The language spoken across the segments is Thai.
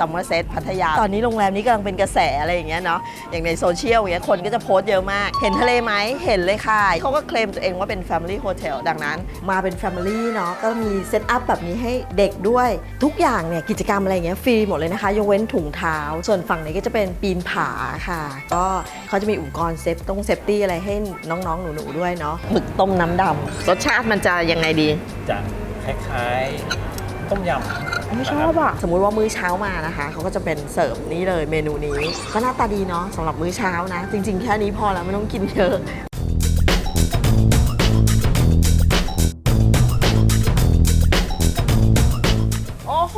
ซัมเมอร์เซตพัทยา ตอนนี้โรงแรมนี้กำลังเป็นกระแสอะไรอย่างเงี้ยเนาะอย่างในโซเชียลอย่างเงี้ยคนก็จะโพสต์เยอะมาก เห็นทะเลไหมเห็นเลยค่ะเขาก็เคลมตัวเองว่าเป็น Family Hotel ดังนั้น มาเป็น Family เนาะก็มีเซตอัพแบบนี้ให้เด็กด้วย ทุกอย่างเนี่ยกิจกรรมอะไรเงี้ยฟรีหมดเลยนะคะ ยกเว้นถุงเท้า ส่วนฝั่งนี้ก็จะเป็นปีนผาค่ะ ก็เขาจะมีอุปกรณ์เซฟต้องเซฟตี้อะไรให้น้องๆ หนูๆด้วยเนาะหมึกต้มน้ำดำรสชาติมันจะยังไงดี จะคล้ายๆ ต้มยำไม่ชอบอะสมมุติว่ามื้อเช้ามานะคะ เขาก็จะเป็นเสิร์ฟนี้เลยเมนูนี้ ก็หน้าตาดีเนาะสำหรับมื้อเช้านะ จริง ๆ แค่นี้พอแล้วไม่ต้องกินเยอะโอ้โห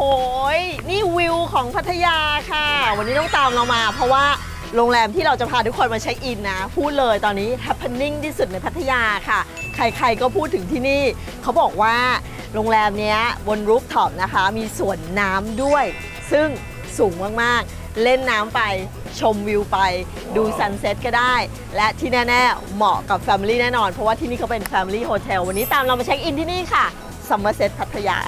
ยนี่วิวของพัทยาค่ะ วันนี้ต้องตามเรามา เพราะว่าโรงแรมที่เราจะพาทุกคนมาเช็คอินนะ พูดเลยตอนนี้ happening ที่สุดในพัทยาค่ะ ใครๆก็พูดถึงที่นี่ เขาบอกว่า โรงแรมเนี้ยบนรูฟท็อปนะคะ มีสวนน้ำด้วย ซึ่งสูงมาก ๆ เล่นน้ำไปชมวิวไปดูซันเซ็ตก็ได้ และที่แน่ ๆ เหมาะกับ Family แน่นอน เพราะว่าที่นี่เขาเป็น Family Hotel วันนี้ตามเรามาเช็คอินที่นี่ค่ะ Somerset พัทยา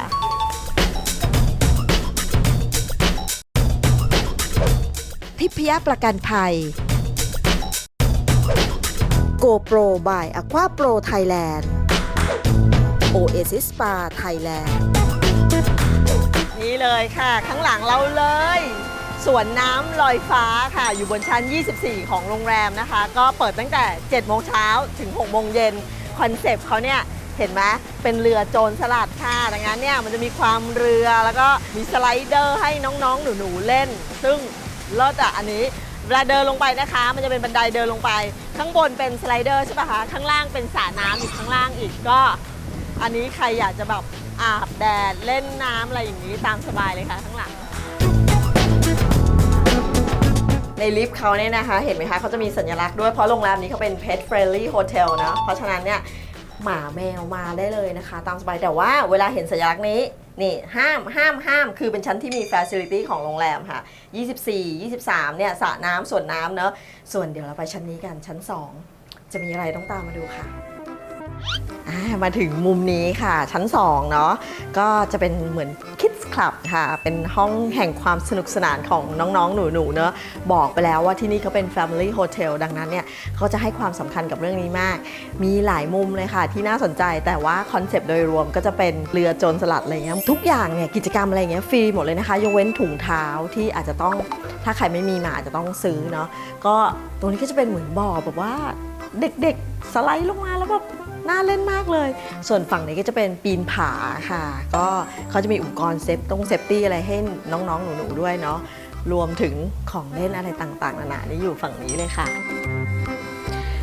ทิพยประกันภัย GoPro by Aqua Pro Thailand Oasis Spa Thailand นี่เลยค่ะ ข้างหลังเราเลย สวนน้ำลอยฟ้าค่ะ อยู่บนชั้น 24 ของโรงแรมนะคะ ก็เปิดตั้งแต่ 7 โมงเช้าถึง 6 โมงเย็นคอนเซปต์เขาเนี่ยเห็นไหมเป็นเรือโจรสลัดค่ะ ดังนั้นเนี่ยมันจะมีความเรือแล้วก็มีสไลเดอร์ให้น้องๆ หนูๆ เล่น ซึ่งเลิศอะอันนี้เวลาเดินลงไปนะคะ มันจะเป็นบันไดเดินลงไป ข้างบนเป็นสไลเดอร์ใช่ปะคะ ข้างล่างเป็นสระน้ำอีกข้างล่างอีกก็ อันนี้ใครอยากจะแบบอาบแดดเล่นน้ำอะไรอย่างนี้ตามสบายเลยค่ะข้างหลัง ในลิฟต์เขาเนี่ยนะคะ เห็นไหมคะเขาจะมีสัญลักษณ์ด้วยเพราะโรงแรมนี้เขาเป็น pet friendly hotel นะ เพราะฉะนั้นเนี่ยหมาแมวมาได้เลยนะคะ ตามสบายแต่ว่าเวลาเห็นสัญลักษณ์นี้นี่ห้ามห้ามห้ามคือเป็นชั้นที่มี facility ของโรงแรมค่ะ 24 23 เนี่ยสระน้ำส่วนน้ำเนอะส่วนเดี๋ยวเราไปชั้นนี้กันชั้น 2 จะมีอะไรต้องตามมาดูค่ะ อ่ามาถึงมุมนี้ค่ะ ชั้น 2 เนาะก็จะเป็นเหมือน Kids Club ค่ะ เป็นห้องแห่งความสนุกสนานของน้องๆ หนูๆ เนาะบอกไปแล้วว่าที่นี่เขาเป็น Family Hotel ดังนั้นเนี่ยเขาจะให้ความสำคัญกับเรื่องนี้มาก มีหลายมุมเลยค่ะ ที่น่าสนใจแต่ว่าคอนเซปต์โดยรวมก็จะเป็นเรือโจรสลัดอะไรเงี้ยทุกอย่างเนี่ยกิจกรรมอะไรเงี้ยฟรีหมดเลยนะคะยกเว้นถุงเท้าที่อาจจะต้องถ้าใครไม่มีมาอาจจะต้องซื้อเนาะก็ตรงนี้ก็จะเป็นเหมือนบ่อแบบว่าเด็กๆสไลด์ลงมาแล้วแบบ น่าเล่นมากเลย ส่วนฝั่งนี้ก็จะเป็นปีนผาค่ะ ก็เขาจะมีอุปกรณ์เซฟต้องเซฟตี้อะไรให้น้องๆหนูๆด้วยเนาะรวมถึงของเล่นอะไรต่างๆนานานี่อยู่ฝั่งนี้เลยค่ะ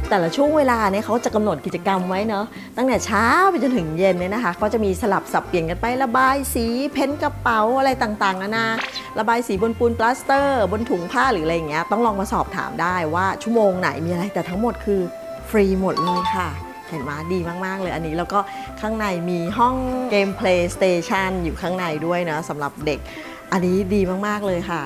แต่ละช่วงเวลาเนี่ยเขาจะกำหนดกิจกรรมไว้เนาะตั้งแต่เช้าไปจนถึงเย็นเนี่ยนะคะ ก็จะมีสลับสับเปลี่ยนกันไประบายสีเพ้นกระเป๋าอะไรต่างๆนานาระบายสีบนปูนปลาสเตอร์ บนถุงผ้าหรืออะไรอย่างเงี้ยต้องลองมาสอบถามได้ว่าชั่วโมงไหนมีอะไรแต่ทั้งหมดคือฟรีหมดเลยค่ะ เห็นไหมดีมาก ๆ เลยอันนี้แล้วก็ข้างในมีห้องเกมเพลย์สเตชันอยู่ข้างในด้วยนะสำหรับเด็กอันนี้ดีมาก ๆ เลยค่ะ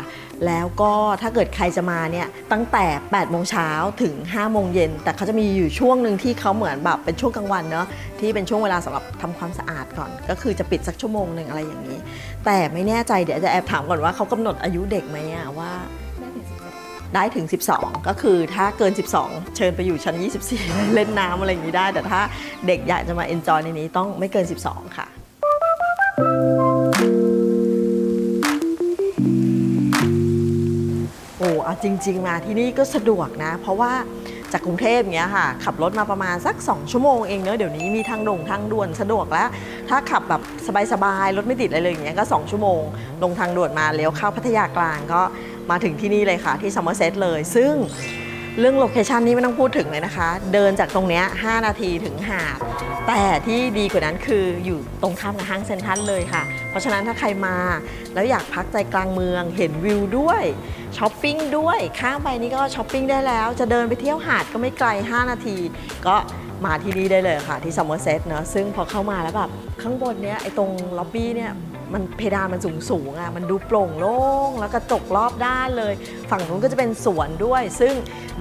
แล้วก็ถ้าเกิดใครจะมาเนี่ยตั้งแต่ 8 โมงเช้าถึง 5 โมงเย็น แต่เขาจะมีอยู่ช่วงหนึ่งที่เขาเหมือนแบบเป็นช่วงกลางวันเนาะที่เป็นช่วงเวลาสำหรับทำความสะอาดก่อน ก็คือจะปิดสักชั่วโมงหนึ่งอะไรอย่างนี้ แต่ไม่แน่ใจเดี๋ยวจะแอบถามก่อนว่าเขากำหนดอายุเด็กไหมอะว่า ได้ถึง 12 ก็คือถ้าเกิน 12 เชิญไปอยู่ชั้น 24 เล่นน้ำอะไรอย่างนี้ได้ แต่ถ้าเด็กอยากจะมาเอนจอยในนี้ต้องไม่เกิน 12 ค่ะโอ้เอาจริง ๆ มาที่นี่ก็สะดวกนะ เพราะว่าจากกรุงเทพเงี้ยค่ะ ขับรถมาประมาณสัก 2 ชั่วโมงเองเนอะเดี๋ยวนี้มีทางด่งทางด่วนสะดวกแล้ว ถ้าขับแบบสบายๆ รถไม่ติดอะไรเลยอย่างเงี้ยก็ 2 ชั่วโมง ลงทางด่วนมาเลี้ยวเข้าพัทยากลางก็ มาถึงที่นี่เลยค่ะที่ซัมเมอร์เซตเลย ซึ่งเรื่องโลเคชันนี้ไม่ต้องพูดถึงเลยนะคะ เดินจากตรงเนี้ย5นาทีถึงหาด แต่ที่ดีกว่านั้นคืออยู่ตรงข้ามกับห้างเซ็นทรัลเลยค่ะ เพราะฉะนั้นถ้าใครมา แล้วอยากพักใจกลางเมือง เห็นวิวด้วยช้อปปิ้งด้วย ข้ามไปนี่ก็ช้อปปิ้งได้แล้ว จะเดินไปเที่ยวหาดก็ไม่ไกล 5 นาที ก็มาที่นี่ได้เลยค่ะที่ซัมเมอร์เซตเนอะซึ่งพอเข้ามาแล้วแบบข้างบนเนี้ยไอ้ตรงล็อบบี้เนี่ย มันเพดานมันสูงสูงอะมันดูโปร่งโล่งแล้วกระจกรอบด้านเลย ฝั่งนู้นก็จะเป็นสวนด้วย ซึ่ง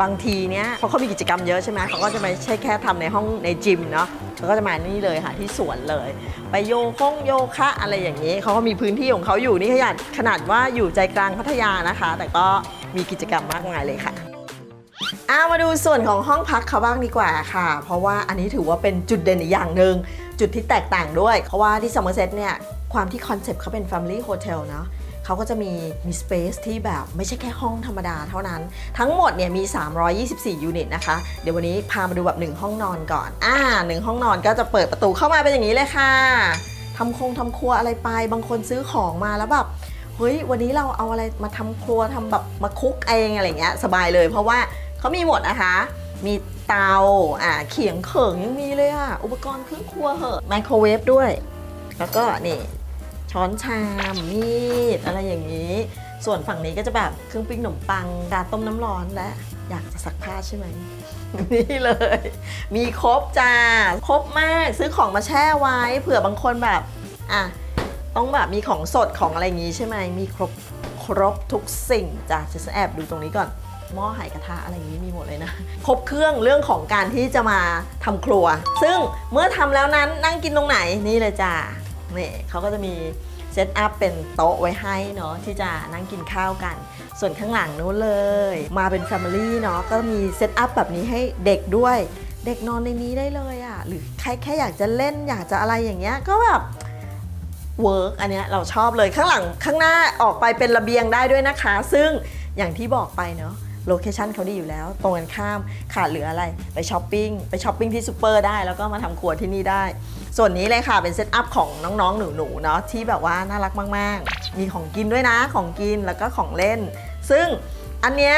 บางทีเนี้ยเพราะเขามีกิจกรรมเยอะใช่ไหมเขาก็จะไม่ใช่แค่ทำในห้องในจิมเนาะเขาก็จะมานี่เลยค่ะที่สวนเลย ไปโยคงโยคะอะไรอย่างนี้เขาก็มีพื้นที่ของเขาอยู่นี่ขนาดขนาดว่าอยู่ใจกลางพัทยานะคะ แต่ก็มีกิจกรรมมากมายเลยค่ะอามาดูส่วนของห้องพักเขาบ้างดีกว่าค่ะ เพราะว่าอันนี้ถือว่าเป็นจุดเด่นอีกอย่างหนึ่งจุดที่แตกต่างด้วย เพราะว่าที่ซัมเมอร์เซตเนี่ย ความที่คอนเซปต์เขาเป็น Family Hotel เนาะเขาก็จะมีมีสเปซที่แบบไม่ใช่แค่ห้องธรรมดาเท่านั้น ทั้งหมดเนี่ยมี 324 ยูนิตนะคะ เดี๋ยววันนี้พามาดูแบบ 1 ห้องนอนก่อน อ่าหนึ่งห้องนอนก็จะเปิดประตูเข้ามาเป็นอย่างนี้เลยค่ะทำคงทำครัวอะไรไป บางคนซื้อของมาแล้วแบบเฮ้ยวันนี้เราเอาอะไรมาทำครัวทำแบบมาคุกเองอะไรเงี้ยสบายเลย เพราะว่าเขามีหมดนะคะ มีเตาอ่าเขียงเขิงยังมีเลยอะอุปกรณ์เครื่องครัวเหอะไมโครเวฟด้วย แล้วก็นี่ ช้อนชาม มีด อะไรอย่างนี้ ส่วนฝั่งนี้ก็จะแบบเครื่องปิ้งขนมปังกาต้มน้ำร้อนและ อยากจะซักผ้าใช่ไหม นี่เลย มีครบจ้า ครบมากซื้อของมาแช่ไว้เผื่อบางคนแบบอะต้องแบบมีของสดของอะไรอย่างงี้ใช่ไหม มีครบครบทุกสิ่งจ้ะจะแอบดูตรงนี้ก่อนหม้อไหกระทะอะไรอย่างนี้มีหมดเลยนะ ครบเครื่องเรื่องของการที่จะมาทำครัว ซึ่งเมื่อทำแล้วนั้นนั่งกินตรงไหนนี่เลยจ้ะ นี่เขาก็จะมีเซตอัพเป็นโต๊ะไว้ให้เนาะที่จะนั่งกินข้าวกัน ส่วนข้างหลังนู้นเลย มาเป็น Family เนาะก็มีเซตอัพแบบนี้ให้เด็กด้วย เด็กนอนในนี้ได้เลยอะ่ะหรือใครแค่อยากจะเล่นอยากจะอะไรอย่างเงี้ยก็แบบเวิร์กอันเนี้ยเราชอบเลยข้างหลังข้างหน้าออกไปเป็นระเบียงได้ด้วยนะคะ ซึ่งอย่างที่บอกไปเนาะ โลเคชันเขาดีอยู่แล้ว ตรงกันข้ามขาดเหลืออะไร ไปช้อปปิ้ง ไปช้อปปิ้งที่ซูเปอร์ได้ แล้วก็มาทำครัวที่นี่ได้ ส่วนนี้เลยค่ะ เป็นเซตอัพของน้องๆ หนูๆ เนาะที่แบบว่าน่ารักมาก ๆ มีของกินด้วยนะ ของกินแล้วก็ของเล่น ซึ่งอันเนี้ย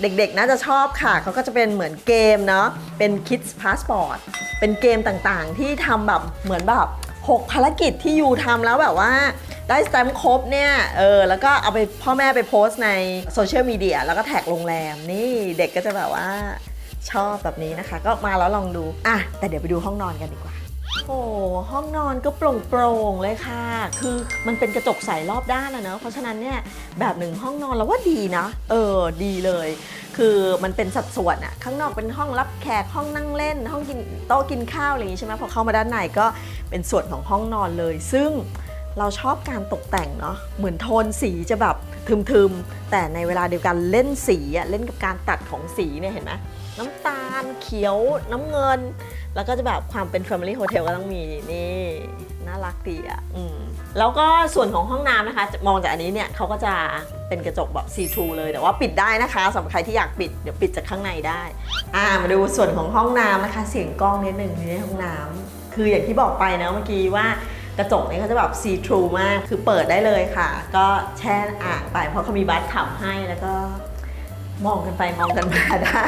เด็กๆ น่าจะชอบค่ะ เขาก็จะเป็นเหมือนเกมเนาะ เป็น Kids Passport เป็นเกมต่างๆ ที่ทำแบบเหมือนแบบ 6 ภารกิจที่ยูทำแล้วแบบว่าได้สแตมป์ครบเนี่ยเออแล้วก็เอาไปพ่อแม่ไปโพสต์ในโซเชียลมีเดียแล้วก็แท็กโรงแรมนี่เด็กก็จะแบบว่าชอบแบบนี้นะคะ ก็มาแล้วลองดู อะ แต่เดี๋ยวไปดูห้องนอนกันดีกว่า โอ้ห้องนอนก็โปร่งๆเลยค่ะ คือมันเป็นกระจกใสรอบด้านนะเนอะเพราะฉะนั้นเนี่ยแบบหนึ่งห้องนอนเราว่าดีนะ เออดีเลย คือมันเป็นสัดส่วนอะข้างนอกเป็นห้องรับแขกห้องนั่งเล่น ห้องกินโต๊ะกินข้าวอะไรอย่างงี้ใช่ไหมพอเข้ามาด้านในก็เป็นส่วนของห้องนอนเลย ซึ่งเราชอบการตกแต่งเนาะเหมือนโทนสีจะแบบทึมๆแต่ในเวลาเดียวกันเล่นสีอะเล่นกับการตัดของสีเนี่ยเห็นไหม น้ำตาลเขียวน้ำเงิน แล้วก็จะแบบความเป็น Family Hotel ก็ต้องมีนี่น่ารักดีอะอืมแล้วก็ส่วนของห้องน้ำนะคะ มองจากอันนี้เนี่ยเขาก็จะเป็นกระจกแบบ see through เลยแต่ว่าปิดได้นะคะสำหรับใครที่อยากปิดเดี๋ยวปิดจากข้างในได้ อ่ามาดูส่วนของห้องน้ำนะคะ เสียงกล้องนิดหนึ่งในห้องน้ำคืออย่างที่บอกไปนะเมื่อกี้ว่ากระจกเนี่ยเขาจะแบบ see through มาก คือเปิดได้เลยค่ะ ก็แช่อ่างไปเพราะเขามีบัตถับให้แล้วก็ มองกันไปมองกันมาได้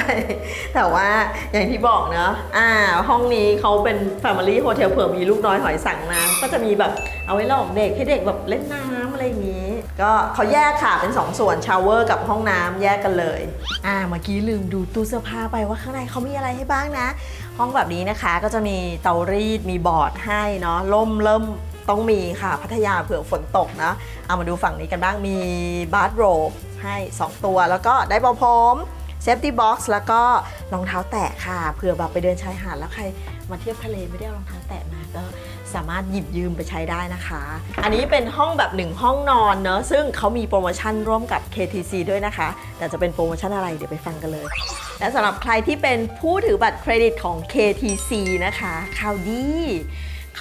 แต่ว่าอย่างที่บอกเนาะอ่า ห้องนี้เขาเป็น Family Hotel เผื่อมีลูกน้อยหอยสั่งน้ำก็จะมีแบบเอาไว้หลอกเด็กให้เด็กแบบเล่นน้ำอะไรอย่างนี้ ก็เขาแยกค่ะเป็น2ส่วนชาวเวอร์กับห้องน้ำแยกกันเลย อ่าเมื่อกี้ลืมดูตู้เสื้อผ้าไปว่าข้างในเขามีอะไรให้บ้างนะ ห้องแบบนี้นะคะก็จะมีเตารีดมีบอร์ดให้เนาะล่มเริ่มต้องมีค่ะพัทยาเผื่อฝนตกนะเอามาดูฝั่งนี้กันบ้างมีบาร์โรบ ให้ 2 ตัว แล้วก็ได้บาพรมเซฟตี้บ็อกซ์แล้วก็รองเท้าแตะค่ะเผื่อแบบไปเดินชายหาดแล้วใครมาเที่ยวทะเลไม่ได้รองเท้าแตะมาก็สามารถหยิบยืมไปใช้ได้นะคะ อันนี้เป็นห้องแบบหนึ่งห้องนอนเนอะซึ่งเขามีโปรโมชั่นร่วมกับ KTC ด้วยนะคะ แต่จะเป็นโปรโมชั่นอะไรเดี๋ยวไปฟังกันเลย และสำหรับใครที่เป็นผู้ถือบัตรเครดิตของ KTC นะคะข่าวดี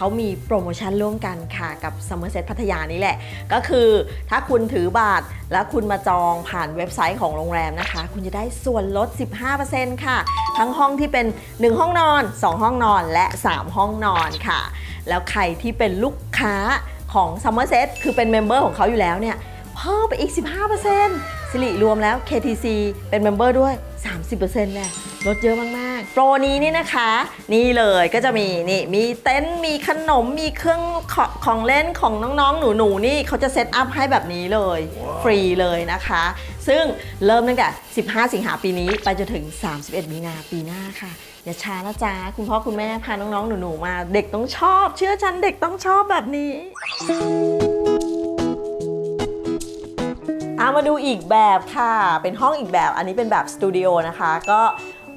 เขามีโปรโมชั่นร่วมกันค่ะกับ Somerset พัทยานี่แหละ ก็คือถ้าคุณถือบัตรแล้วคุณมาจองผ่านเว็บไซต์ของโรงแรมนะคะ คุณจะได้ส่วนลด 15%ค่ะ ทั้งห้องที่เป็น 1 ห้องนอน 2 ห้องนอนและ 3 ห้องนอนค่ะ แล้วใครที่เป็นลูกค้าของ Somerset คือเป็นเมมเบอร์ของเขาอยู่แล้วเนี่ย เพิ่มไปอีก 15%สิริรวมแล้ว KTC เป็นเมมเบอร์ด้วย 30%เนี่ยลดเยอะมากากโปรนี้นี่นะคะ นี่เลยก็จะมีนี่มีเต็นท์มีขนมมีเครื่องขอของเล่นของน้อง ๆ หนูๆนี่เขาจะเซตอัพให้แบบนี้เลย ฟรีเลยนะคะ ซึ่งเริ่มตั้งแต่ 15 สิงหาปีนี้ไปจนถึง 31 มีนาปีหน้าค่ะ อย่าช้านะจ๊ะ คุณพ่อคุณแม่พาน้อง ๆ หนู ๆ มา เด็กต้องชอบ เชื่อฉันเด็กต้องชอบแบบนี้เอามาดูอีกแบบค่ะ เป็นห้องอีกแบบ อันนี้เป็นแบบสตูดิโอนะคะ ก็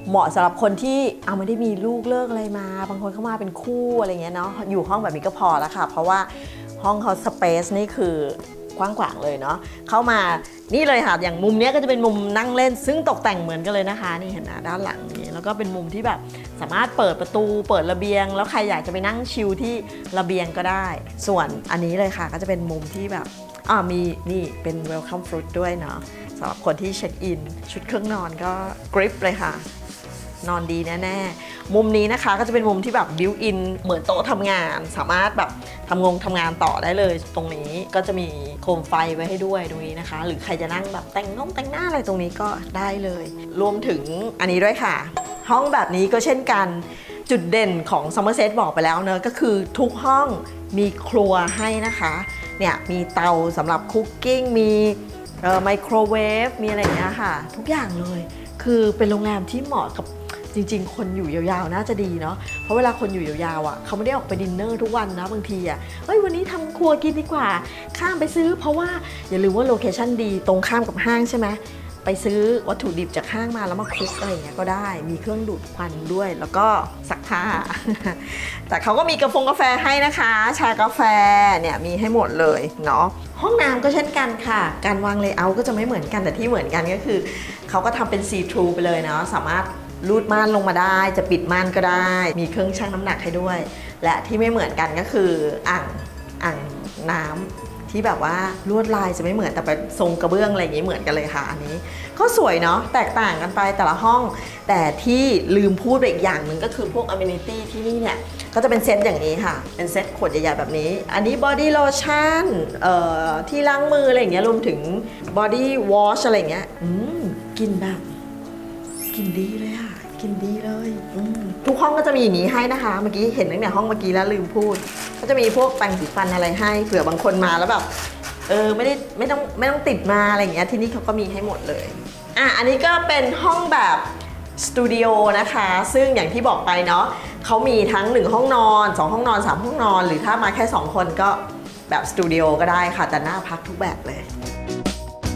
เหมาะสำหรับคนที่เอาไม่ได้มีลูกเลิกอะไรมา บางคนเข้ามาเป็นคู่อะไรเงี้ยเนาะ อยู่ห้องแบบนี้ก็พอแล้วค่ะ เพราะว่าห้องเขาสเปซนี่คือกว้างขวางเลยเนาะ เข้ามา นี่เลยค่ะ อย่างมุมเนี้ยก็จะเป็นมุมนั่งเล่น ซึ่งตกแต่งเหมือนกันเลยนะคะ นี่เห็นนะด้านหลังนี้ แล้วก็เป็นมุมที่แบบสามารถเปิดประตู เปิดระเบียง แล้วใครอยากจะไปนั่งชิลที่ระเบียงก็ได้ ส่วนอันนี้เลยค่ะ ก็จะเป็นมุมที่แบบ อ่ามีนี่เป็น welcome fruit ด้วยเนาะสำหรับคนที่เช็คอิน ชุดเครื่องนอนก็กริปเลยค่ะ นอนดีแน่ๆ มุมนี้นะคะก็จะเป็นมุมที่แบบบิวอินเหมือนโต๊ะทำงาน สามารถแบบทำงงทำงานต่อได้เลยตรงนี้ก็จะมีโคมไฟไว้ให้ด้วยตรงนี้นะคะ หรือใครจะนั่งแบบแต่งน้องแต่งหน้าอะไรตรงนี้ก็ได้เลย รวมถึงอันนี้ด้วยค่ะ ห้องแบบนี้ก็เช่นกันจุดเด่นของ Somerset บอกไปแล้วเนอะก็คือทุกห้องมีครัวให้นะคะ เนี่ยมีเตาสำหรับคุกกิ้งมีไมโครเวฟมีอะไรอย่างเงี้ยค่ะ ทุกอย่างเลย คือเป็นโรงแรมที่เหมาะกับจริง ๆ คนอยู่ยาวๆ น่าจะดีเนาะ เพราะเวลาคนอยู่ยาวๆอะเขาไม่ได้ออกไปดินเนอร์ทุกวันนะบางทีอะ เฮ้ยวันนี้ทำครัวกินดีกว่า ข้ามไปซื้อ เพราะว่าอย่าลืมว่าโลเคชั่นดีตรงข้ามกับห้างใช่ไหม ไปซื้อวัตถุดิบจากห้างมาแล้วมาคลุกอะไรอย่างเงี้ยก็ได้ มีเครื่องดูดควันด้วย แล้วก็ซักผ้า แต่เขาก็มีกาแฟกาแฟให้นะคะ ชากาแฟเนี่ยมีให้หมดเลยเนาะ ห้องน้ำก็เช่นกันค่ะ การวางเลเยอร์ก็จะไม่เหมือนกัน แต่ที่เหมือนกันก็คือ เขาก็ทำเป็นซีทรูไปเลยเนาะ สามารถรูดม่านลงมาได้ จะปิดม่านก็ได้ มีเครื่องชั่งน้ำหนักให้ด้วย และที่ไม่เหมือนกันก็คืออ่างอ่างน้ำ ที่แบบว่าลวดลายจะไม่เหมือนแต่เป็นทรงกระเบื้องอะไรอย่างนี้เหมือนกันเลยค่ะอันนี้ ก็สวยเนาะแตกต่างกันไปแต่ละห้อง แต่ที่ลืมพูดไปอีกอย่างหนึ่งก็คือพวกอ m ม n i t y ที่นี่เนี่ยก็จะเป็นเซตอย่างนี้ค่ะ เป็นเซตขวดใหญ่ๆแบบนี้ อันนี้บอดี้โลชั่นเอ่อที่ล้างมืออะไรอย่างเงี้ยรวมถึงบอดี้วอชอะไรอย่างเงี้ยอืมกลินแบบกลินดีเลยอะกลินดีเลยอืม ทุกห้องก็จะมีอย่างนี้ให้นะคะ เมื่อกี้เห็นตั้งแต่ห้องเมื่อกี้แล้วลืมพูด ก็จะมีพวกแปรงสีฟันอะไรให้ เผื่อบางคนมาแล้วแบบ เออไม่ได้ไม่ต้องไม่ต้องติดมาอะไรอย่างเงี้ย ที่นี่เขาก็มีให้หมดเลย อะอันนี้ก็เป็นห้องแบบสตูดิโอนะคะ ซึ่งอย่างที่บอกไปเนาะเขามีทั้ง 1 ห้องนอน 2 ห้องนอน 3 ห้องนอน หรือถ้ามาแค่ 2 คนก็แบบสตูดิโอก็ได้ค่ะ แต่หน่าพักทุกแบบเลย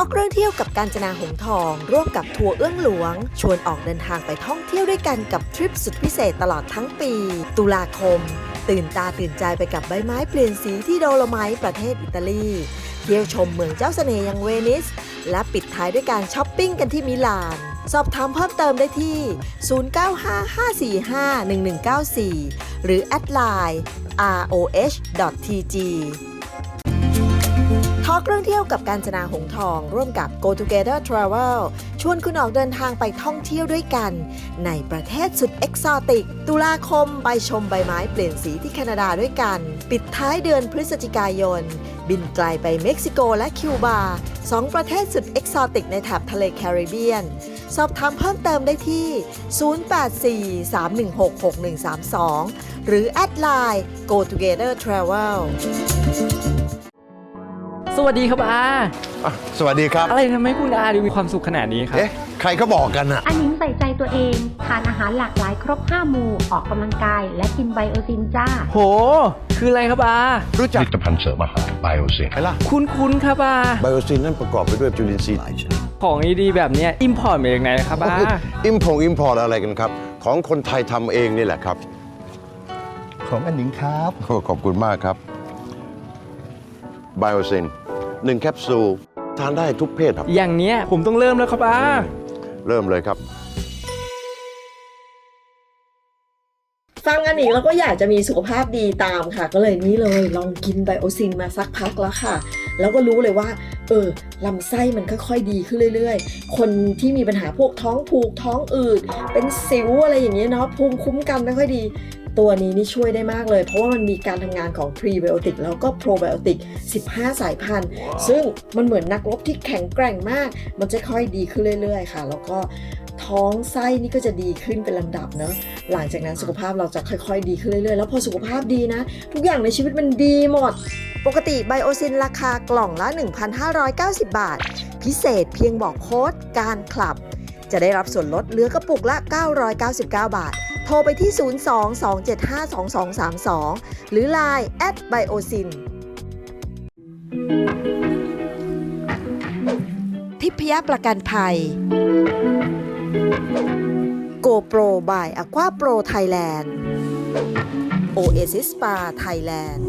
ทอกเรื่องเที่ยวกับการจนาหงทอง ร่วมกับทัวร์เอื้องหลวง ชวนออกเดินทางไปท่องเที่ยวด้วยกันกับทริปสุดพิเศษตลอดทั้งปี ตุลาคม ตื่นตาตื่นใจไปกับใบไม้เปลี่ยนสีที่โดโลไมต์ประเทศอิตาลีเที่ยวชมเมืองเจ้าเสน่ห์อย่างเวนิส และปิดท้ายด้วยการช้อปปิ้งกันที่มิลาน สอบถามเพิ่มเติมได้ที่ 0955451194 หรือแอดไลน์ roh.tg อกเรื่องเที่ยวกับการจนาหงทอง ร่วมกับ Go Together Travel ชวนคุณออกเดินทางไปท่องเที่ยวด้วยกัน ในประเทศสุดเอกซอติก ตุลาคมไปชมใบไม้เปลี่ยนสีที่แคนาดาด้วยกัน ปิดท้ายเดือนพฤศจิกายน บินไกลไปเม็กซิโกและคิวบาสองประเทศสุดเอกซอติกในแถบทะเลแคริบเบียน สอบถามเพิ่มเติมได้ที่ 0843166132 หรือแอดไลน์ Go Together Travel สวัสดีครับอาอะสวัสดีครับ อะไรทำให้คุณอาดูมีความสุขขนาดนี้ครับ เอ๊ะ ใครเขาบอกกันอะอันนิ้งใส่ใจตัวเอง ทานอาหารหลากหลายครบ 5 หมู่ ออกกำลังกาย และกินไบโอตินจ้า โห คืออะไรครับอา รู้จักผลิตภัณฑ์เสริมอาหารไบโอซิน ไหมล่ะคุ้นๆครับอา ไบโอซินนั่นประกอบไปด้วยจุลินทรีย์หลายชนิดของดีๆแบบเนี้ยอิมพอร์ตมาจากไหนครับอาอิมพงอิมพอร์ตอะไรกันครับ ของคนไทยทำเองนี่แหละครับของอันหนิงครับ โอ้ขอบคุณมากครับไบโอซิน หนึ่งแคปซูล ทานได้ทุกเพศครับ อย่างเนี้ยผมต้องเริ่มแล้วครับอาเริ่มเลยครับแฟฟังอันนี้แล้วก็อยากจะมีสุขภาพดีตามค่ะ ก็เลยนี่เลยลองกินไบโอซินมาสักพักแล้วค่ะ แล้วก็รู้เลยว่า เออลำไส้มันค่อยๆดีขึ้นเรื่อยๆ คนที่มีปัญหาพวกท้องผูกท้องอืดเป็นสิวอะไรอย่างเงี้ยเนาะภูมิคุ้มกันไม่ค่อยดี ตัวนี้นี่ช่วยได้มากเลย เพราะว่ามันมีการทำงานของพรีไบโอติกแล้วก็โปรไบโอติก 15 สายพันธุ์ ซึ่งมันเหมือนนักรบที่แข็งแกร่งมาก มันจะค่อยดีขึ้นเรื่อย ๆ ค่ะ แล้วก็ท้องไส้นี่ก็จะดีขึ้นเป็นลำดับเนอะหลังจากนั้นสุขภาพเราจะค่อยๆ ดีขึ้นเรื่อยๆ แล้วพอสุขภาพดีนะ ทุกอย่างในชีวิตมันดีหมด ปกติไบโอซินราคากล่องละ 1,590 บาท พิเศษเพียงบอกโค้ดการคลับ จะได้รับส่วนลดเหลือกระปุกละ 999 บาท โทรไปที่ 02-275-2232 หรือ Line at biosin ทิพยประกันภัย GoPro by Aqua Pro Thailand Oasis Spa Thailand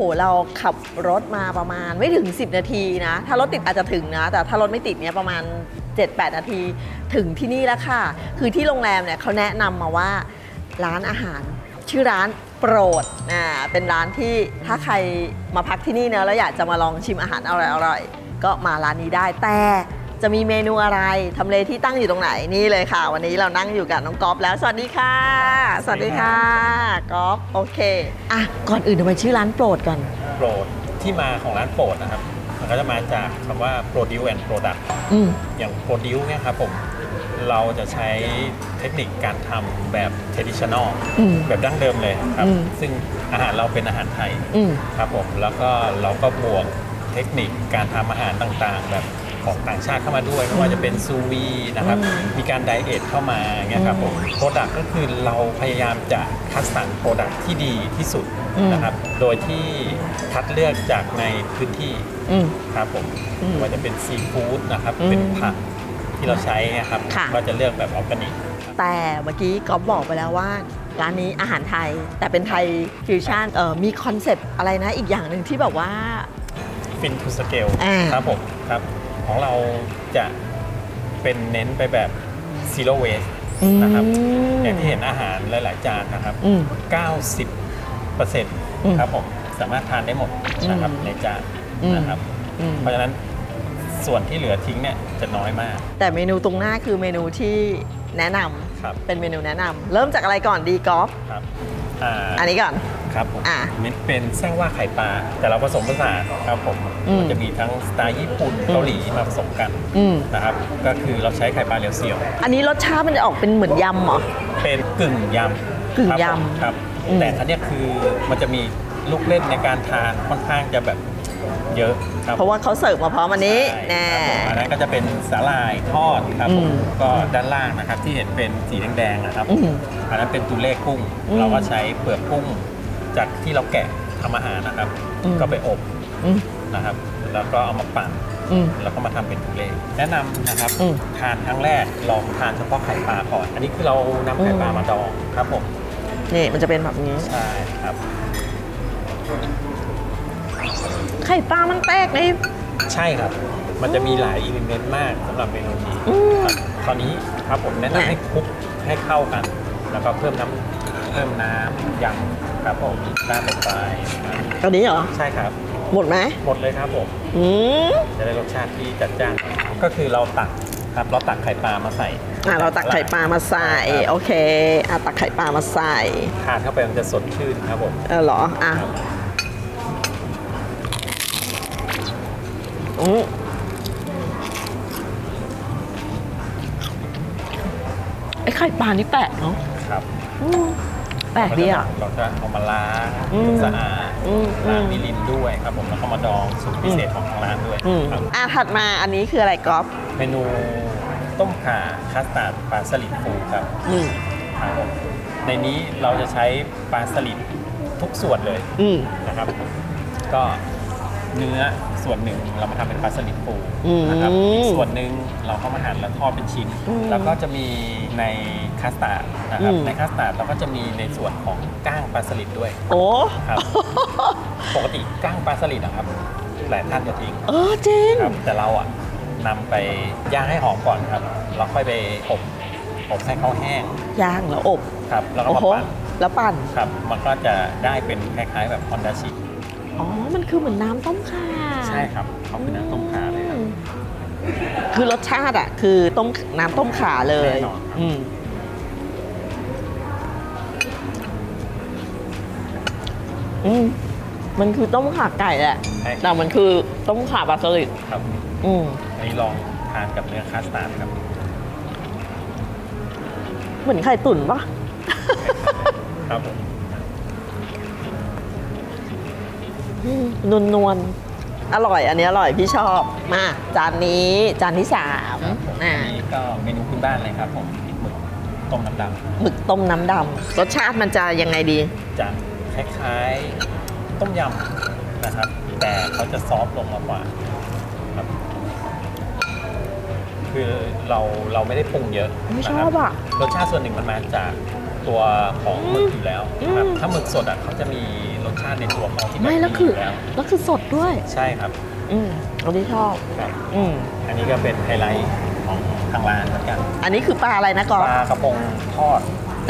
หเราขับรถมาประมาณไม่ถึง 10 นาทีนะ ถ้ารถติดอาจจะถึงนะ แต่ถ้ารถไม่ติดเนี่ยประมาณ 7-8 นาทีถึงที่นี่แล้วค่ะ คือที่โรงแรมเนี่ยเขาแนะนำมาว่าร้านอาหารชื่อร้านโปรดอ่าเป็นร้านที่ถ้าใครมาพักที่นี่เนะแล้วอยากจะมาลองชิมอาหารอร่อยๆก็มาร้านนี้ได้แต่ จะมีเมนูอะไรทำเลที่ตั้งอยู่ตรงไหนนี่เลยค่ะ วันนี้เรานั่งอยู่กับน้องก๊อฟแล้ว สวัสดีค่ะ สวัสดีค่ะก๊อฟโอเคอะก่อนอื่นทำไมชื่อร้านโปรดก่อนโปรดที่มาของร้านโปรดนะครับมันก็จะมาจากคำว่า produce and product อืมอย่าง produce เนี่ยครับผมเราจะใช้เทคนิคการทำแบบ traditional อืม แบบดั้งเดิมเลยครับ อืม ซึ่งอาหารเราเป็นอาหารไทย อืม ครับผมแล้วก็เราก็บวกเทคนิคการทำอาหารต่างๆ แบบ ของต่างชาติเข้ามาด้วย ไม่ว่าจะเป็นซูวีนะครับอืมมีการไดเอทเข้ามาเงี้ยครับผมโปรดักก็คือเราพยายามจะคัดสรรโปรดักที่ดีที่สุดนะครับ โดยที่คัดเลือกจากในพื้นที่อืมครับผมอืมไม่ว่าจะเป็นซีฟู้ดนะครับอืมเป็นผักที่เราใช้นะครับค่ะก็จะเลือกแบบออร์แกนิกแต่เมื่อกี้ก๊อฟบอกไปแล้วว่าร้านนี้อาหารไทยแต่เป็นไทยฟิวชั่นเออมีคอนเซปต์อะไรนะอีกอย่างหนึ่งที่แบบว่าฟินทูสเกลอ่าครับผมครับ ของเราจะเป็นเน้นไปแบบซีโร่เวสนะครับอย่างที่เห็นอาหารหลาย ๆ จานนะครับ อืม90เปอร์เซ็นต์อืมครับผมสามารถทานได้หมดนะครับอืมในจานอืมนะครับ อืม เพราะฉะนั้นส่วนที่เหลือทิ้งเนี่ยจะน้อยมากแต่เมนูตรงหน้าคือเมนูที่แนะนำครับเป็นเมนูแนะนำเริ่มจากอะไรก่อนดีก๊อฟครับอ่าอันนี้ก่อน ครับผมอะ นี่เป็นแซงว่าไข่ปลา แต่เราผสมผสานครับผมอืม มันจะมีทั้งสไตล์ญี่ปุ่นเกาหลีมาผสมกันอืมนะครับ ก็คือเราใช้ไข่ปลาเรียวเซียว อันนี้รสชาติมันจะออกเป็นเหมือนยำเหรอ เป็นกึ่งยำกึ่งครับผมยำครับ อืม แต่อันเนี้ยคือมันจะมีลูกเล่นในการทานค่อนข้างจะแบบเยอะครับเพราะว่าเขาเสิร์ฟมาพร้อมอันนี้ใช่แน่ครับผมอันนั้นก็จะเป็นสาหร่ายทอดครับผมอืมก็ด้านล่างนะครับที่เห็นเป็นสีแดงๆนะครับอืมอันนั้นเป็นตูเล่กุ้ง อืม เราก็ใช้เปลือกกุ้ง จากที่เราแกะทำอาหารนะครับ อืม ก็ไปอบอืม นะครับ แล้วก็เอามาปั่นอืม แล้วก็มาทำเป็นตูเล่แนะนำนะครับอืมทานครั้งแรกลองทานเฉพาะไข่ปลาก่อน อันนี้คือเรานำไข่ปลาอืม มาดองครับผมนี่มันจะเป็นแบบนี้ ใช่ครับ ไข่ปลามันแตกใน ใช่ครับ มันจะมีหลายอิเลเมนต์มากสำหรับเมนูนี้อืมครับคราวนี้ครับผมแนะแหม่นำให้คลุกให้เข้ากัน แล้วก็เพิ่มน้ำ เพิ่มน้ำยำครับผมน้ำลงไปนะครับอันนี้เหรอ ใช่ครับ หมดไหมหมดเลยครับผม อืม จะได้รสชาติที่จัดจ้าน ก็คือเราตักครับ เราตักไข่ปลามาใส่อะเราตักไข่ปลามาใส่ครับโอเคอะตักไข่ปลามาใส่ทานเข้าไปมันจะสดชื่นครับผมเออเหรออะครับอืมไอ้ไข่ปลานี่แปลกเนาะครับ อืม แปลกดีอะ เราจะเอามาล้างอืมสะอาดอืมอืม ล้างมิลินด้วยครับผมแล้วก็มาดองสูตรพิเศษของทางร้านด้วยอืมครับอะถัดมาอันนี้คืออะไรก๊อฟเมนูต้มข่าคัสตาร์ดปลาสลิดฟูครับอืมครับผมในนี้เราจะใช้ปลาสลิดทุกส่วนเลย อืม นะครับก็เนื้อส่วนหนึ่งเรามาทำเป็นปลาสลิดฟูอืมนะครับอีกส่วนหนึ่งเราเข้ามาหั่นแล้วทอดเป็นชิ้น อืมแล้วก็จะมีใน คัสตาร์ดนะครับ อืม ในคัสตาร์ดเราก็จะมีในส่วนของก้างปลาสลิดด้วยโอ้ ครับ ปกติก้างปลาสลิดนะครับหลายท่านจะทิ้งเออจริง ครับ แต่เราอะนำไปย่างให้หอมก่อนครับเราค่อยไปอบอบให้เขาแห้งย่างแล้วอบ ครับ แล้วก็โอ้มาโห ปั่นแล้วปั่น ครับ มันก็จะได้เป็นคล้ายๆแบบฮอนดาชิอ๋อ มันคือเหมือนน้ำต้มข่าใช่ครับเขาคือน้ำต้มขาเลยครับ อืมคือรสชาติอะ คือต้มน้ำต้มข่าเลยแน่นอนครับ อืม อืมมันคือต้มข่าไก่แหละ ใช่ แต่มันคือต้มข่าปลาสลิดครับอืมอันนี้ลองทานกับเนื้อคัสตาร์ดครับ เหมือนไข่ตุ๋นปะ ครับผมนวลนวลๆอร่อยอันนี้อร่อยพี่ชอบมาจานนี้จานที่สามครับผมอ่าอันนี้ก็เมนูพื้นบ้านเลยครับผมหมึกต้มน้ำดำหมึกต้มน้ำดำรสชาติมันจะยังไงดี จะ คล้ายๆต้มยำนะครับ แต่เขาจะซอฟต์ลงมากกว่าครับ คือเราเราไม่ได้ปรุงเยอะไม่นะชคอรับอะ รสชาติส่วนหนึ่งมันมาจากตัวของหมึกอยู่แล้วนะครับ อืม ถ้าหมึกสดอะเขาจะมีรสชาติในตัวเขาที่บบไม่แล้วคือดียู่แล้วแล้วคือสดด้วย ใช่ครับอืมอันนี้ชอบ ครับ อืมอันนี้ก็เป็นไฮไลท์ของทางร้านเหมือนกัน อันนี้คือปลาอะไรนะกอปฟลากระพงทอด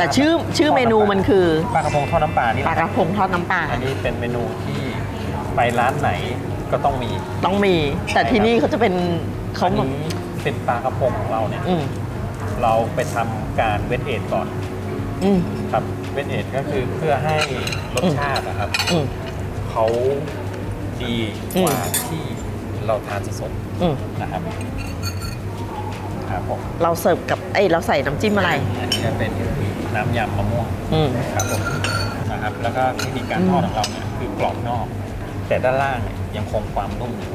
แต่ชื่อชื่อเมนูมันคือปลากระพงทอดน้ำปลานี่ปแหลาละกระพงทอดน้ำปลาอันนี้เป็นเมนูที่ไปร้านไหนก็ต้องมี ต้องมี แต่ที่นี่เขาจะเป็นเขาอันแบบนี้เป็นปลากระพงของเราเนี่ยอืมเราไปทำการเวทเอทก่อนอืม ครับเวทเอทก็คือเพื่อให้รสชาตินะครับอืม เขาดีกว่าที่เราทานสดอืมๆนะครับครับผมเราเสิร์ฟกับเอ้ยเราใส่น้ำจิ้มอะไร อันนี้จะเป็น น้ำยำมะม่วงอืมครับผมนะครับแล้วก็เทคนิคการทอดของเราเนี่ยคือกรอบนอก แต่ด้านล่างเนี่ยยังคงความนุ่มอยู่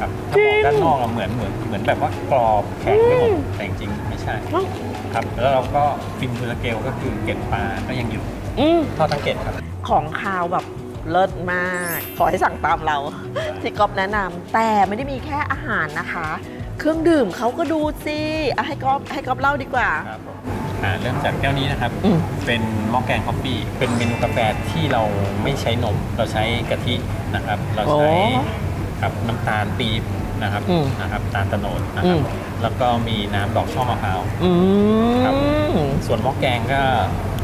ครับถ้ามองด้านนอกอะเหมือนเหมือนเหมือนแบบว่ากรอบแข็งไปหมดแต่จริงๆไม่ใช่ครับแล้วเราก็ฟินเทอร์เกลก็คือเกล็ดปลาก็ยังอยู่อืมทอดทั้งเกล็ดครับ ของคาวแบบเลิศมาก ขอให้สั่งตามเรา ที่ก๊อฟแนะนำแต่ไม่ได้มีแค่อาหารนะคะ เครื่องดื่มเขาก็ดูสิอะให้ก๊อฟให้ก๊อฟเล่าดีกว่าครับผม อ่าเริ่มจากแก้วนี้นะครับ อืม เป็นหม้อแกงคอฟฟี่ เป็นเมนูกาแฟที่เราไม่ใช้นม เราใช้กะทินะครับ เราใช้ครับน้ำตาลปี๊บนะครับอืม นะครับตาลตะโนดนะอืครับมแล้วก็มีน้ำดอกช่อมะพร้าว อืครับ มส่วนหม้อแกงก็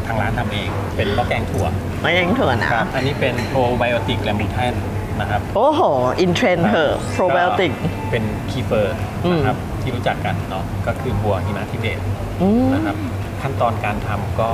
ทางร้านทำเอง เป็นหม้อแกงถั่วไม่ยังเถื่อนนะ ครับอันนี้เป็นโปรไบโอติกแลมบูแทนนะครับ โอ้โห อินเทรนเหอะโปรไบโอติก เป็นคีเฟอร์อืมนะครับที่รู้จักกันเนาะก็คือบัวหิมะทิเบตอืม นะครับ ขั้นตอนการทำก็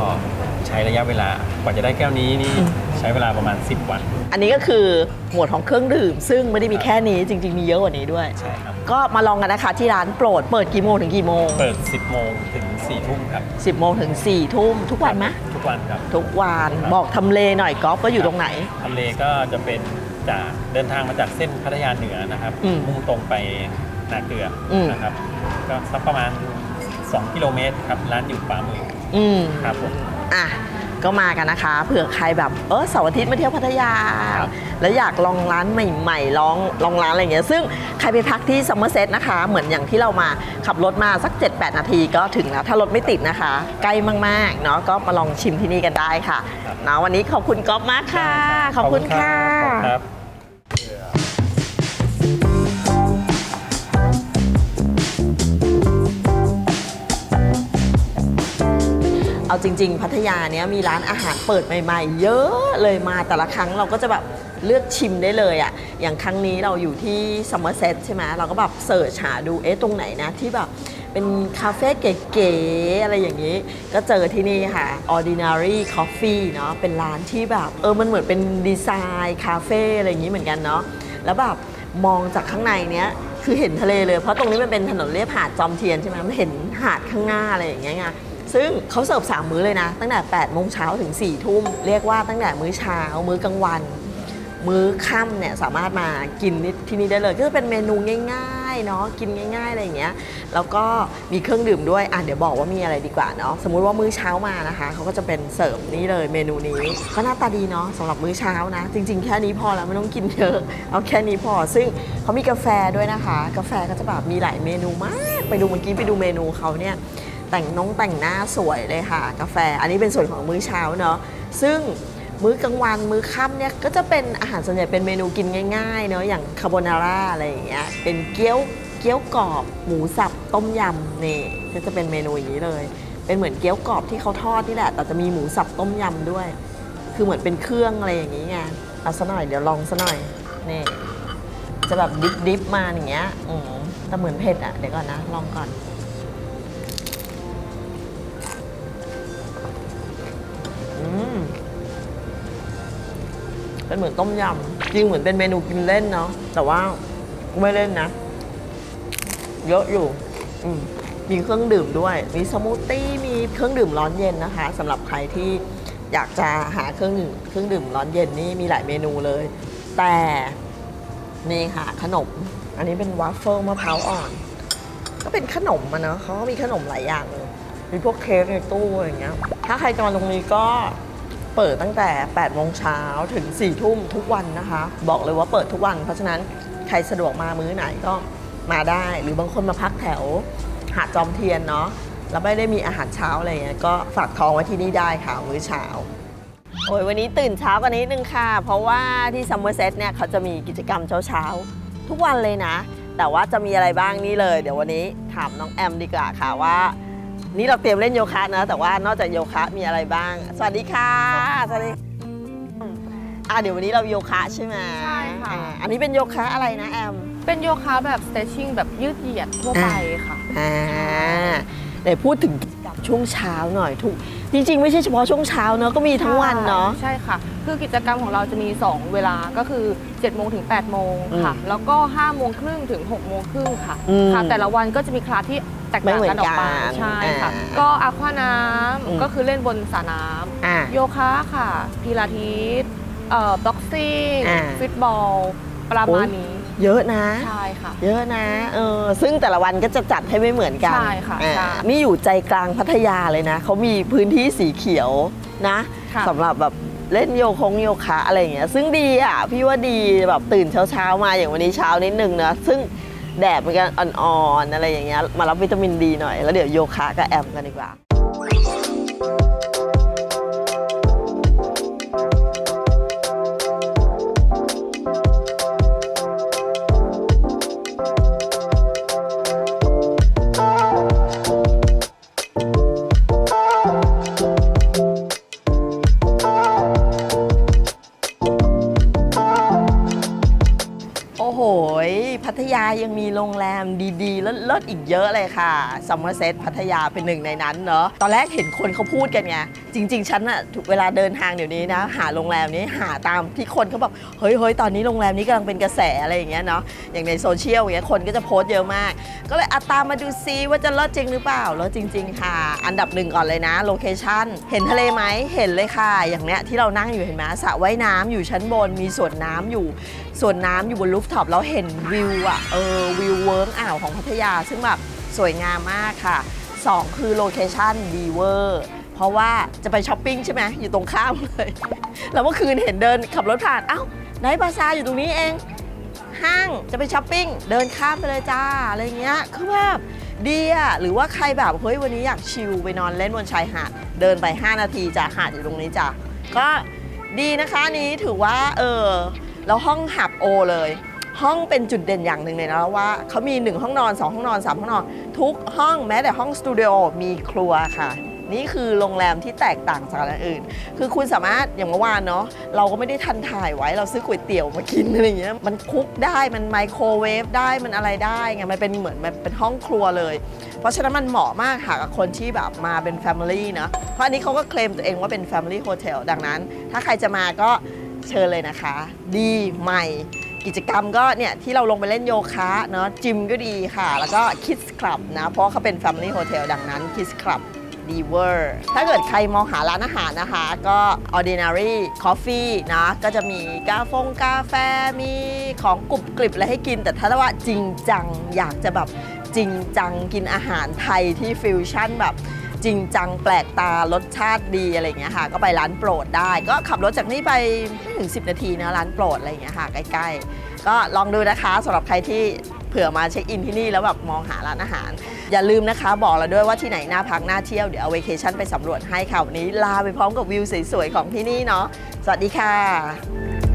ใช้ระยะเวลากว่าจะได้แก้วนี้นี่อืมใช้เวลาประมาณ 10 วัน อันนี้ก็คือหมวดของเครื่องดื่ม ซึ่งไม่ได้มีแค่นี้จริง ๆ มีเยอะกว่านี้ด้วย ใช่ครับ ก็มาลองกันนะคะที่ร้านโปรดเปิดกี่โมงถึงกี่โมง เปิด 10 โมงถึง4ทุ่มครับ10โมงถึง4ทุ่มทุกวันไหมทุกวันครับทุกวันครับบอกทำเลหน่อยก๊อฟว่าอยู่ตรงไหน ทำเลก็จะเป็นจากเดินทางมาจากเส้นพัทยาเหนือนะครับอืมมุ่งตรงไปนาเกลืออม นะครับ ก็สักประมาณ 2 กิโลเมตรครับร้านอยู่ปามืออืมครับผม อะก็มากันนะคะ เผื่อใครแบบเออเสาร์อาทิตย์มาเที่ยวพัทยา ครับ แล้วอยากลองร้านใหม่ๆลองลองร้านอะไรอย่างเงี้ยซึ่งใครไปพักที่ซัมเมอร์เซตนะคะ เหมือนอย่างที่เรามาขับรถมาสัก 7-8 นาทีก็ถึงแล้ว ถ้ารถไม่ติดนะคะ ใกล้มากๆเนาะก็มาลองชิมที่นี่กันได้ค่ะเนาะวันนี้ขอบคุณก๊อฟมากค่ะ ขอบคุณค่ะ ขอบณครับ เอาจริง ๆ พัทยาเนี้ยมีร้านอาหารเปิดใหม่ ๆ เยอะเลยมาแต่ละครั้งเราก็จะแบบเลือกชิมได้เลยอะ่ะ อย่างครั้งนี้เราอยู่ที่ซัมเมอร์เซตใช่ไหมเราก็แบบเสิร์ชหาดู เอ๊ะ ตรงไหนนะ ที่แบบเป็นคาเฟ่เก๋ๆอะไรอย่างนี้ ก็เจอที่นี่ค่ะ Ordinary Coffee เนาะเป็นร้านที่แบบ เออ มันเหมือนเป็นดีไซน์คาเฟ่อะไรอย่างนี้เหมือนกันเนาะ แล้วแบบมองจากข้างในเนี้ยคือเห็นทะเลเลย เพราะตรงนี้มันเป็นถนนเลียบหาดจอมเทียนใช่ไหมมันเห็นหาดข้างหน้าอะไรอย่างเงี้ยไง ซึ่งเขาเสิร์ฟสามมื้อเลยนะ ตั้งแต่8โมงเช้าถึง4ทุ่ม เรียกว่าตั้งแต่มื้อเช้า มื้อกลางวัน มื้อค่ำเนี่ยสามารถมากินที่นี่ได้เลย ก็จะเป็นเมนูง่ายๆเนาะกินง่าย ๆอะไรอย่างเงี้ยแล้วก็มีเครื่องดื่มด้วยอะเดี๋ยวบอกว่ามีอะไรดีกว่าเนาะสมมุติว่ามื้อเช้ามานะคะเขาก็จะเป็นเสิร์ฟนี่เลยเมนูนี้ก็หน้าตาดีเนาะสำหรับมื้อเช้านะ จริง ๆ แค่นี้พอแล้วไม่ต้องกินเยอะเอาแค่นี้พอ ซึ่งเขามีกาแฟด้วยนะคะ กาแฟก็จะแบบมีหลายเมนูมาก ไปดูเมื่อกี้ไปดูเมนูเขาเนี่ย แต่งน้องแต่งหน้าสวยเลยค่ะ กาแฟ อันนี้เป็นส่วนของมื้อเช้าเนาะซึ่งมื้อกลางวันมื้อค่ำเนี่ยก็จะเป็นอาหารส่วนใหญ่เป็นเมนูกินง่ายๆเนาะอย่างคาโบนาร่าอะไรอย่างเงี้ยเป็นเกี๊ยวเกี๊ยวกรอบ หมูสับต้มยำนี่ก็จะเป็นเมนูอย่างนี้เลย เป็นเหมือนเกี๊ยวกรอบที่เขาทอดนี่แหละ แต่จะมีหมูสับต้มยำด้วย คือเหมือนเป็นเครื่องอะไรอย่างนี้ไงเอาซะหน่อยเดี๋ยวลองซะหน่อยนี่จะแบบดิบดิบมาอย่างเงี้ยอืมแต่เหมือนเผ็ดอะเดี๋ยวก่อนนะลองก่อน มเป็นเหมือนต้มยำจริงเหมือนเป็นเมนูกินเล่นเนาะแต่ว่าไม่เล่นนะ เยอะอยู่ อืมมีเครื่องดื่มด้วย มีสมูทตี้ มีเครื่องดื่มร้อนเย็นนะคะสำหรับใครที่อยากจะหาเครื่องดื่มเครื่องดื่มร้อนเย็นนี่มีหลายเมนูเลย แต่นี่ค่ะขนม อันนี้เป็นวาฟเฟิลมะพร้าวอ่อน ก็เป็นขนมอะเนาะเขาก็มีขนมหลายอย่างเลย มีพวกเค้กในตู้อะไรอย่างเงี้ย ถ้าใครจองตรงนี้ก็ เปิดตั้งแต่8โมงเช้าถึง4ทุ่มทุกวันนะคะ บอกเลยว่าเปิดทุกวัน เพราะฉะนั้นใครสะดวกมามื้อไหนก็มาได้ หรือบางคนมาพักแถวหาดจอมเทียนเนาะแล้วไม่ได้มีอาหารเช้าอะไรเงี้ยก็ฝากท้องไว้ที่นี่ได้ค่ะมื้อเช้าโอ้ยวันนี้ตื่นเช้ากันนิดนึงค่ะ เพราะว่าที่ซัมเมอร์เซตเนี่ยเขาจะมีกิจกรรมเช้าๆ ทุกวันเลยนะ แต่ว่าจะมีอะไรบ้างนี่เลย เดี๋ยววันนี้ถามน้องแอมดีกว่าค่ะว่า นี่เราเตรียมเล่นโยคะนะ แต่ว่านอกจากโยคะมีอะไรบ้าง สวัสดีค่ะสวัสดีอะเดี๋ยววันนี้เราโยคะใช่ไหมใช่ค่ะอ่าอันนี้เป็นโยคะอะไรนะแอม เป็นโยคะแบบ stretching แบบยืดเหยียดทั่วไปค่ะอ่าเดี๋ยวพูดถึงกิจกรรมช่วงเช้าหน่อยทุกจริงๆ ไม่ใช่เฉพาะช่วงเช้าเนอะก็มีทั้งวันเนาะใช่ค่ะ คือกิจกรรมของเราจะมี 2 เวลาก็คือ 7 โมงถึง 8 โมงค่ะอืมแล้วก็ 5 โมงครึ่งถึง 6 โมงครึ่งค่ะอืมค่ะ แต่ละวันก็จะมีคลาสที่ แตกต่างกันออกไปไม่เหมือนกันใช่ค่ะ อ่าก็อาควาน้อืมำก็คือเล่นบนสระน้อ่าำโยคะค่ะ พิลาทิสเอ่อบ็อกซิ่งอ่าฟิตบอล ประมาณนี้เยอะนะ ใช่ค่ะ เยอะนะเออซึ่งแต่ละวันก็จะจัดให้ไม่เหมือนกันใช่ค่ะอ่าใช่นี่อยู่ใจกลางพัทยาเลยนะเขามีพื้นที่สีเขียวนะค่ะ สำหรับแบบเล่นโยคงโยคะอะไรอย่างเงี้ยซึ่งดีอะพี่ว่าดีแบบตื่นเช้าๆมาอย่างวันนี้เช้านิดนึงนะซึ่ง แดดมันก็อ่อนๆอะไรอย่างเงี้ยมารับวิตามินดีหน่อยแล้วเดี๋ยวโยคะกับแอมกันดีกว่า เลิศๆอีกเยอะเลยค่ะซัมเมอร์เซตพัทยาเป็นหนึ่งในนั้นเนาะตอนแรกเห็นคนเขาพูดกันไงจริง ๆ ฉันอะเวลาเดินทางเดี๋ยวนี้นะ หาโรงแรมนี้หาตามที่คนเขาบอกเฮ้ยเฮ้ยตอนนี้โรงแรมนี้กำลังเป็นกระแสอะไรอย่างเงี้ยเนาะอย่างในโซเชียลอย่างเงี้ยคนก็จะโพสต์เยอะมาก ก็เลยอะตามมาดูซิว่าจะเลิศจริงหรือเปล่าเลิศจริง ๆ ค่ะ อันดับหนึ่งก่อนเลยนะโลเคชั่นเห็นทะเลไหมเห็นเลยค่ะ อย่างเนี้ยที่เรานั่งอยู่เห็นไหมสระว่ายน้ำอยู่ชั้นบนมีสวนน้ำอยู่ ส่วนน้ำอยู่บนรูฟท็อปแล้วเห็นวิวอะเออวิวเวิร์กอ่าวของพัทยา ซึ่งแบบสวยงามมากค่ะ 2 คือโลเคชั่นดีเวอร์เพราะว่าจะไปช้อปปิ้งใช่ไหมอยู่ตรงข้ามเลย แล้วเมื่อคืนเห็นเดินขับรถผ่าน เอ้าไนท์บาซาร์อยู่ตรงนี้เอง ห้างจะไปช้อปปิ้ง เดินข้ามไปเลยจ้า อะไรเงี้ยคือแบบดีอะหรือว่าใครแบบเฮ้ยวันนี้อยากชิลไปนอนเล่นบนชายหาด เดินไป 5 นาทีจ้ะหาดอยู่ตรงนี้จ้ะก็ดีนะคะนี้ถือว่าเออ แล้วห้องหับโอเลย ห้องเป็นจุดเด่นอย่างหนึ่งเลยนะว่าเขามี 1 ห้องนอน 2 ห้องนอน 3 ห้องนอน ทุกห้องแม้แต่ห้องสตูดิโอมีครัวค่ะนี่คือโรงแรมที่แตกต่างจากอันอื่น คือคุณสามารถอย่างเมื่อวานเนาะเราก็ไม่ได้ทันถ่ายไว้เราซื้อก๋วยเตี๋ยวมากินอะไรอย่างเงี้ยมันคุกได้มันไมโครเวฟได้มันอะไรได้ไงมันเป็นเหมือนมันเป็นห้องครัวเลย เพราะฉะนั้นมันเหมาะมากค่ะกับคนที่แบบมาเป็น Family นะเพราะอันนี้เขาก็เคลมตัวเองว่าเป็น Family Hotel ดังนั้น ถ้าใครจะมาก็ เชิญเลยนะคะ ดีใหม่ กิจกรรมก็เนี่ยที่เราลงไปเล่นโยคะเนาะจิมก็ดีค่ะ แล้วก็ Kids Club นะ เพราะเขาเป็น Family Hotel ดังนั้น Kids Club ดีเวอร์ถ้าเกิดใครมองหาร้านอาหารนะคะ ก็ Ordinary Coffee นะ ก็จะมีกาฟงกาแฟมีของกรุบกริบอะไรให้กิน แต่ถ้าว่าจริงจัง อยากจะแบบจริงจังกินอาหารไทยที่ฟิวชั่นแบบ จริงจังแปลกตารสชาติดีอะไรเงี้ยค่ะ ก็ไปร้านโปรดได้ ก็ขับรถจากนี่ไปไม่ถึง 10 นาทีนะร้านโปรดอะไรเงี้ยค่ะ ใกล้ๆ ก็ลองดูนะคะสำหรับใครที่เผื่อมาเช็คอินที่นี่แล้วแบบมองหาร้านอาหาร อย่าลืมนะคะบอกเราด้วยว่าที่ไหนน่าพักน่าเที่ยวเดี๋ยวเอาเวเคชั่นไปสำรวจให้ค่ะวันนี้ลาไปพร้อมกับวิวสวยๆของที่นี่เนาะสวัสดีค่ะ